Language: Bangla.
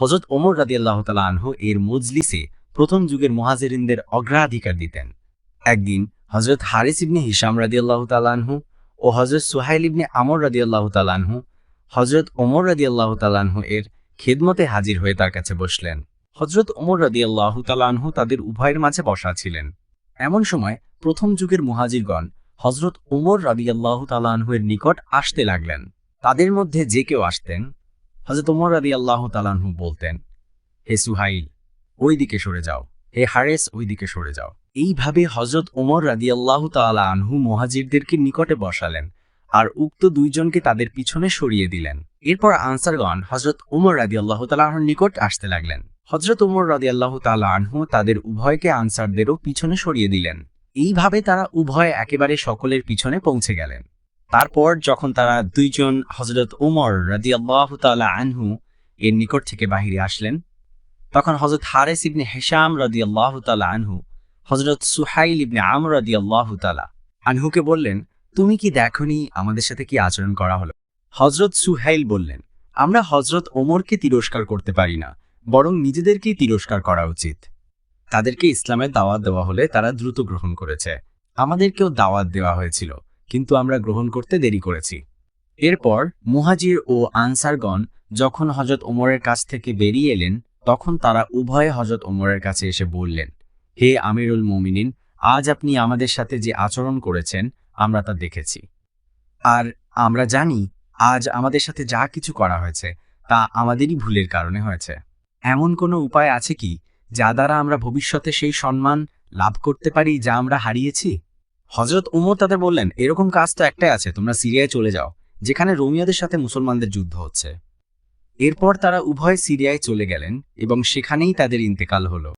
হজরত ওমর রাদিয়াল্লাহ তালা আনহু এর মজলিসে প্রথম যুগের মহাজেরিনদের অগ্রাধিকার দিতেন। একদিন হজরত হারিস ইবনে হিসাম রাদিয়াল্লাহ তালানহু ও হজরত সুহাইল ইবনে আমর রাদিয়াল্লাহ তালানহু হজরত ওমর রাদিয়াল্লাহ তালানহু এর খেদমতে হাজির হয়ে তার কাছে বসলেন। হজরত ওমর রাদিয়াল্লাহ তালানহু তাদের উভয়ের মাঝে বসা ছিলেন। এমন সময় প্রথম যুগের মুহাজিরগণ হজরত ওমর রাদিয়াল্লাহ তালানহু এর নিকট আসতে লাগলেন। তাদের মধ্যে যে কেউ আসতেন হজরত ওমর রাদিয়াল্লাহ তালানহু বলতেন, হে সুহাইল ওই দিকে সরে যাও। হে হারেস ওই দিকে সরে যাও। এইভাবে হজরত ওমর রাদিয়াল্লাহ তাআলা আনহু মহাজিরদেরকে নিকটে বসালেন আর উক্ত দুইজনকে তাদের পিছনে সরিয়ে দিলেন। এরপর আনসারগণ হজরত উমর রাদিয়াল্লাহ তাআলা আনহুর নিকট আসতে লাগলেন। হজরত উমর রাদিয়াল্লাহ তাআলা আনহু তাদের উভয়কে আনসারদেরও পিছনে সরিয়ে দিলেন। এইভাবে তারা উভয় একেবারে সকলের পিছনে পৌঁছে গেলেন। তারপর যখন তারা দুইজন হজরত উমর রাদিয়াল্লাহ তাআলা আনহু এর নিকট থেকে বাহিরে আসলেন, তখন হজরত হারেস ইবনে হেসাম হেশাম রাদিয়াল্লাহ তাআলা আনহু হজরত সুহাইল ইবনে আমর রাদিয়াল্লাহ তাআলা আনহুকে বললেন, তুমি কি দেখনি আমাদের সাথে কি আচরণ করা হলো? হজরত সুহাইল বললেন, আমরা হজরত ওমরকে তিরস্কার করতে পারি না, বরং নিজেদেরকেই তিরস্কার করা উচিত। তাদেরকে ইসলামের দাওয়াত দেওয়া হলে তারা দ্রুত গ্রহণ করেছে। আমাদেরকেও দাওয়াত দেওয়া হয়েছিল। কিন্তু আমরা গ্রহণ করতে দেরি করেছি। এরপর মুহাজির ও আনসারগণ যখন হজরত ওমরের কাছ থেকে বেরিয়ে এলেন, তখন তারা উভয়ে হজরত ওমরের কাছে এসে বললেন, হে আমিরুল মোমিনিন, আজ আপনি আমাদের সাথে যে আচরণ করেছেন, আমরা তা দেখেছি। আর আমরা জানি, আজ আমাদের সাথে যা কিছু করা হয়েছে, তা আমাদেরই ভুলের কারণে হয়েছে। এমন কোনো উপায় আছে কি, যা দ্বারা আমরা ভবিষ্যতে সেই সম্মান লাভ করতে পারি, যা আমরা হারিয়েছি? হজরত উমর তাদের বললেন, এরকম কাজ তো একটাই আছে, তোমরা সিরিয়ায় চলে যাও, যেখানে রোমিয়াদের সাথে মুসলমানদের যুদ্ধ হচ্ছে। এরপর তারা উভয় সিরিয়ায় চলে গেলেন এবং সেখানেই তাদের ইন্তেকাল হলো।